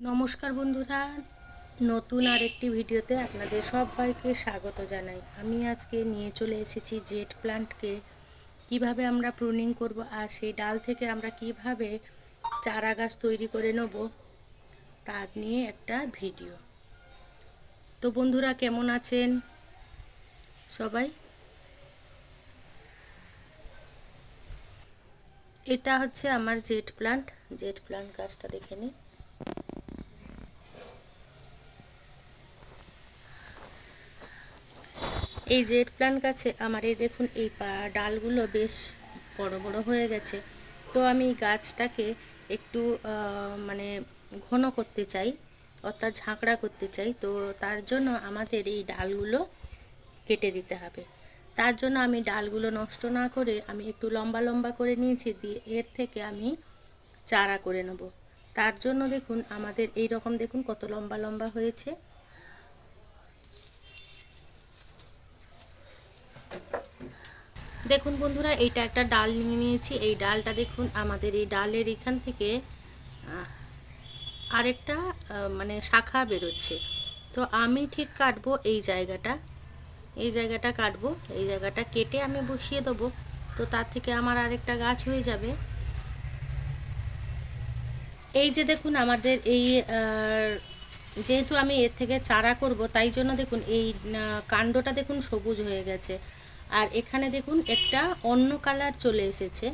নমস্কার বন্ধুরা, নতুন আরেকটি ভিডিওতে আপনাদের সবাইকে স্বাগত জানাই। আমি আজকে নিয়ে চলে এসেছি জেট প্লান্টকে। কীভাবে আমরা প্রুনিং করব আর সেই ডাল থেকে আমরা কীভাবে চারা গাছ তৈরি করে নেব তার নিয়ে একটা ভিডিও। তো বন্ধুরা, কেমন আছেন সবাই? এটা হচ্ছে আমার জেট প্লান্ট। জেট প্লান্ট গাছটা দেখে নিই। এই জেড প্লান্ট গাছে আমার এই দেখুন এই ডালগুলো বেশ বড় বড় হয়ে গেছে। তো আমি গাছটাকে একটু মানে ঘন করতে চাই, অর্থাৎ ঝাঁকড়া করতে চাই। তো তার জন্য আমাদের এই ডালগুলো কেটে দিতে হবে। তার জন্য আমি ডালগুলো নষ্ট না করে আমি একটু লম্বা লম্বা করে নিয়েছি, দিয়ে এর থেকে আমি চারা করে নেব। তার জন্য দেখুন আমাদের এই রকম দেখুন কত লম্বা লম্বা হয়েছে। দেখুন বন্ধুরা, এইটা একটা ডাল নিয়ে নিয়েছি। এই ডালটা দেখুন, আমাদের এই ডালের এখান থেকে আরেকটা মানে শাখা বেরোচ্ছে। তো আমি ঠিক কাটবো এই জায়গাটা। এই জায়গাটা কাটবো, এই জায়গাটা কেটে আমি বসিয়ে দেবো। তো তার থেকে আমার আরেকটা গাছ হয়ে যাবে। এই যে দেখুন, আমাদের এই যেহেতু আমি এর থেকে চারা করব, তাই জন্য দেখুন, এই কাণ্ডটা দেখুন সবুজ হয়ে গেছে। আর এখানে দেখুন একটা অন্য কালার চলে এসেছে।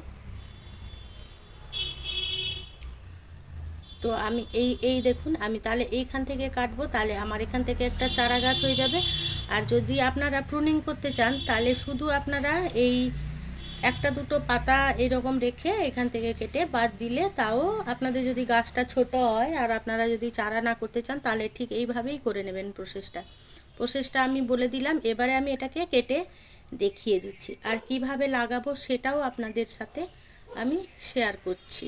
তো আমি এই এই দেখুন, আমি তাহলে এইখান থেকে কাটবো, তাহলে আমার এখান থেকে একটা চারা গাছ হয়ে যাবে। আর যদি আপনারা প্রুনিং করতে চান, তাহলে শুধু আপনারা এই একটা দুটো পাতা এরকম রেখে এখান থেকে কেটে বাদ দিলে তাও আপনাদের যদি গাছটা ছোট হয় আর আপনারা যদি চারা না করতে চান, তাহলে ঠিক এইভাবেই করে নেবেন প্রসেসটা প্রসেসটা আমি বলে দিলাম, এবারে আমি এটাকে কেটে দেখিয়ে দিচ্ছি। আর কীভাবে লাগাবো সেটাও আপনাদের সাথে আমি শেয়ার করছি।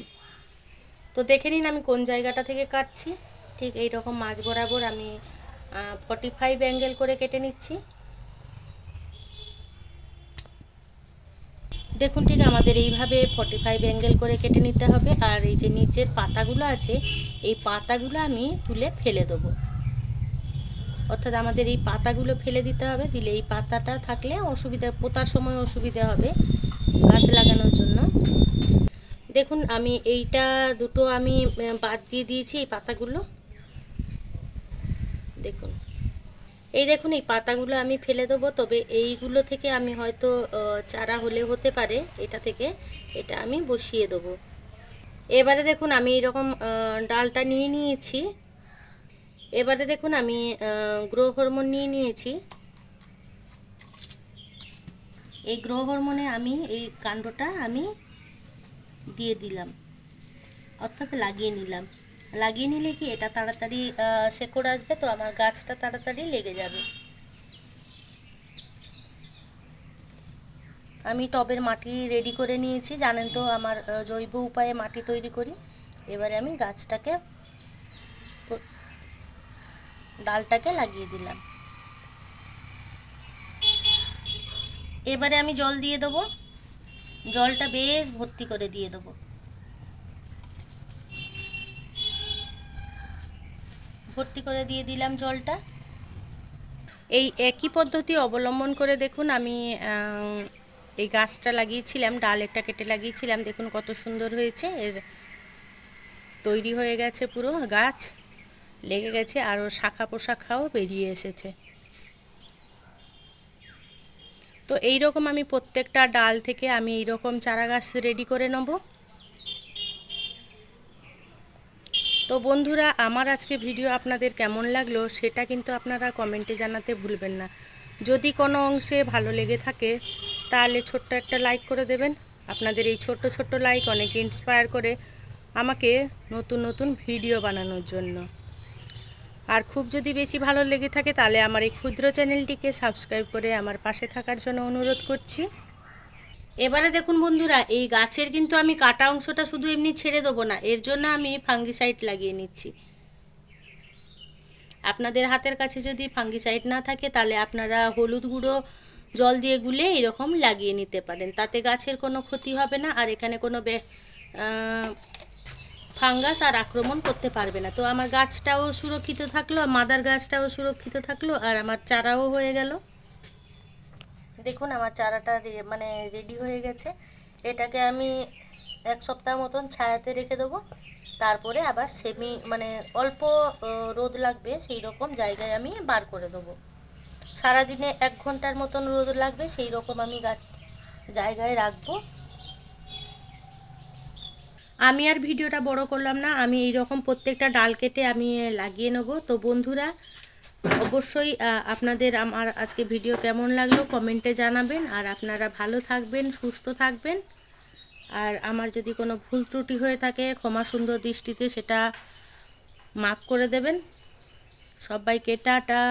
তো দেখে নিন আমি কোন জায়গাটা থেকে কাটছি। ঠিক এই রকম মাছ বরাবর আমি ফর্টি ফাইভ অ্যাঙ্গেল করে কেটে নিচ্ছি। দেখুন ঠিক আমাদের এইভাবে ফর্টি ফাইভ অ্যাঙ্গেল করে কেটে নিতে হবে। আর এই যে নিচের পাতাগুলো আছে, এই পাতাগুলো আমি তুলে ফেলে দেবো। অর্থাৎ আমাদের এই পাতাগুলো ফেলে দিতে হবে, দিলে এই পাতাটা থাকলে অসুবিধা, পোতার সময় অসুবিধা হবে গাছ লাগানোর জন্য। দেখুন আমি এইটা দুটো আমি বাদ দিয়ে দিয়েছি এই পাতাগুলো। দেখুন। এই দেখুন, এই পাতাগুলো আমি ফেলে দেবো। তবে এইগুলো থেকে আমি হয়তো চারা হলে হতে পারে। এটা থেকে এটা আমি বসিয়ে দেবো। এবারে দেখুন, আমি এরকম ডালটা নিয়ে নিয়েছি। এবারে দেখুন, আমি গ্রো হরমোন নিয়ে নিয়েছি। এই গ্রো হরমোনে আমি এই কাণ্ডটা আমি দিয়ে দিলাম। অর্থাৎ লাগিয়ে নিলাম। লাগিয়ে নিলে কি এটা তাড়াতাড়ি শেকড় আসবে? তো আমার গাছটা তাড়াতাড়ি লেগে যাবে। আমি টবের মাটি রেডি করে নিয়েছি। জানেন তো আমার জৈব উপায়ে মাটি তৈরি করি। এবারে আমি গাছটাকে ডালটাকে লাগিয়ে দিলাম। এবারে আমি জল দিয়ে দেবো। জলটা বেশ ভর্তি করে দিয়ে দেবো। ভর্তি করে দিয়ে দিলাম জলটা। এই একই পদ্ধতি অবলম্বন করে দেখুন আমি এই গাছটা লাগিয়েছিলাম ডাল একটা কেটে লাগিয়েছিলাম। দেখুন কত সুন্দর হয়েছে। এর তৈরি হয়ে গেছে পুরো গাছ, লেগে গেছে আরও শাখা পোশাখাও বেরিয়ে এসেছে। তো এই রকম আমি প্রত্যেকটা ডাল থেকে আমি এই রকম চারা গাছ রেডি করে নেব। তো বন্ধুরা, আমার আজকে ভিডিও আপনাদের কেমন লাগল সেটা কিন্তু আপনারা কমেন্টে জানাতে ভুলবেন না। যদি কোনো অংশে ভালো লেগে থাকে, তাহলে ছোট্ট একটা লাইক করে দেবেন। আপনাদের এই ছোট্ট ছোট্ট লাইক অনেক ইন্সপায়ার করে আমাকে নতুন নতুন ভিডিও বানানোর জন্য। আর খুব যদি বেশি ভালো লেগে থাকে, তাহলে আমার এই ক্ষুদ্র চ্যানেলটিকে সাবস্ক্রাইব করে আমার পাশে থাকার জন্য অনুরোধ করছি। এবারে দেখুন বন্ধুরা, এই গাছের কিন্তু আমি কাটা অংশটা শুধু এমনি ছেড়ে দেবো না, এর জন্য আমি ফাঙ্গিসাইড লাগিয়ে নিচ্ছি। আপনাদের হাতের কাছে যদি ফাঙ্গিসাইড না থাকে, তাহলে আপনারা হলুদ গুঁড়ো, জল দিয়ে গুলে এরকম লাগিয়ে নিতে পারেন। তাতে গাছের কোনো ক্ষতি হবে না, আর এখানে কোনো বে ফাঙ্গাস আর আক্রমণ করতে পারবে না। তো আমার গাছটাও সুরক্ষিত থাকল মাদার গাছটাও সুরক্ষিত থাকল, আর আমার চারাও হয়ে গেল। দেখুন আমার চারাটা মানে রেডি হয়ে গেছে। এটাকে আমি এক সপ্তাহ মতন ছায়াতে রেখে দেবো। তারপরে আবার সেমি মানে অল্প রোদ লাগবে, সেই রকম জায়গায় আমি বার করে দেবো। সারাদিনে এক ঘণ্টার মতন রোদ লাগবে, সেই রকম আমি গাছ জায়গায় রাখব। আমি আর ভিডিওটা বড় করলাম না, আমি এই রকম প্রত্যেকটা ডাল কেটে আমি লাগিয়ে নেব। তো বন্ধুরা অবশ্যই আপনাদের আমার আজকে ভিডিও কেমন লাগল কমেন্টে জানাবেন। আর আপনারা ভালো থাকবেন, সুস্থ থাকবেন। আর আমার যদি কোনো ভুল ত্রুটি হয়ে থাকে, ক্ষমা সুন্দর দৃষ্টিতে সেটা মাফ করে দেবেন। সবাইকে টাটা।